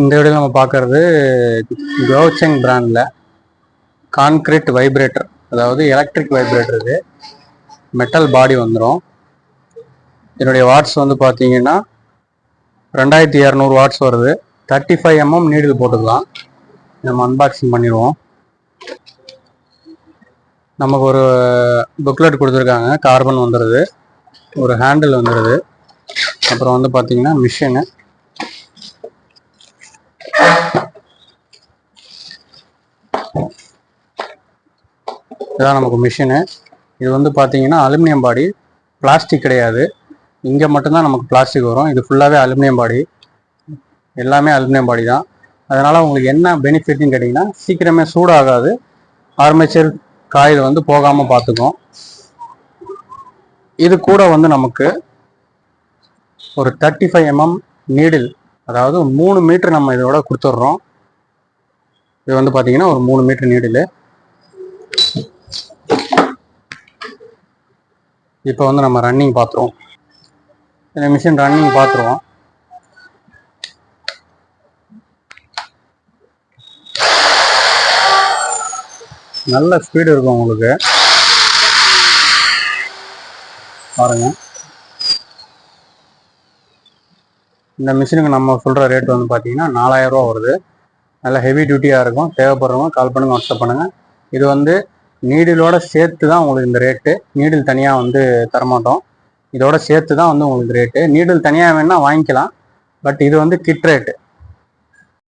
இந்த வீடியோ நம்ம பார்க்கறது கவுச்செங் பிராண்டில் கான்கிரீட் வைப்ரேட்டர் அதாவது எலக்ட்ரிக் வைப்ரேட்டர் இது. மெட்டல் பாடி வந்துடும் இதனுடைய வாட்ஸ் வந்து பார்த்தீங்கன்னா ரெண்டாயிரத்தி இரநூறு வாட்ஸ் வருது. தேர்ட்டி ஃபைவ் எம்எம் நீடில் போட்டுக்கலாம். நம்ம அன்பாக்சிங் பண்ணிடுவோம். நமக்கு ஒரு புக்லெட் கொடுத்துருக்காங்க. கார்பன் வந்துடுது ஒரு ஹேண்டில் வந்துடுது அப்புறம் வந்து பார்த்தீங்கன்னா மிஷினு இதான் நமக்கு மிஷினு. இது வந்து பார்த்தீங்கன்னா அலுமினியம் பாடி. பிளாஸ்டிக் கிடையாது. இங்கே மட்டும்தான் நமக்கு பிளாஸ்டிக் வரும். இது ஃபுல்லாகவே அலுமினியம் பாடி. எல்லாமே அலுமினியம் பாடி தான். அதனால் உங்களுக்கு என்ன பெனிஃபிட்னு கேட்டிங்கன்னா சீக்கிரமே சூடாகாது. ஆர்மேச்சர் காயில் வந்து போகாமல் பார்த்துக்கும் இது கூட வந்து நமக்கு ஒரு தேர்ட்டி ஃபைவ் எம்எம் நீடில் அதாவது மூணு மீட்ரு நம்ம இதோட கொடுத்துட்றோம். இது வந்து பார்த்தீங்கன்னா ஒரு மூணு மீட்ரு நீடில். இப்போ வந்து நம்ம ரன்னிங் பார்த்துருவோம் இந்த மிஷின் ரன்னிங் பார்த்துருவோம் நல்ல ஸ்பீடு இருக்கும் உங்களுக்கு. பாருங்கள் இந்த மிஷினுக்கு நம்ம சொல்கிற ரேட் வந்து பார்த்தீங்கன்னா நாலாயிரம் ரூபா வருது. நல்ல ஹெவி டியூட்டியாக இருக்கும். தேவைப்படுறவங்க கால் பண்ணுங்க வாட்ஸ்அப் பண்ணுங்கள் இது வந்து நீடிலோட சேர்த்து தான் உங்களுக்கு இந்த ரேட்டு நீடில் தனியாக வந்து தரமாட்டோம். இதோட சேர்த்து தான் வந்து உங்களுக்கு ரேட்டு நீடில் தனியாக வேணால் வாங்கிக்கலாம். பட் இது வந்து கிட் ரேட்டு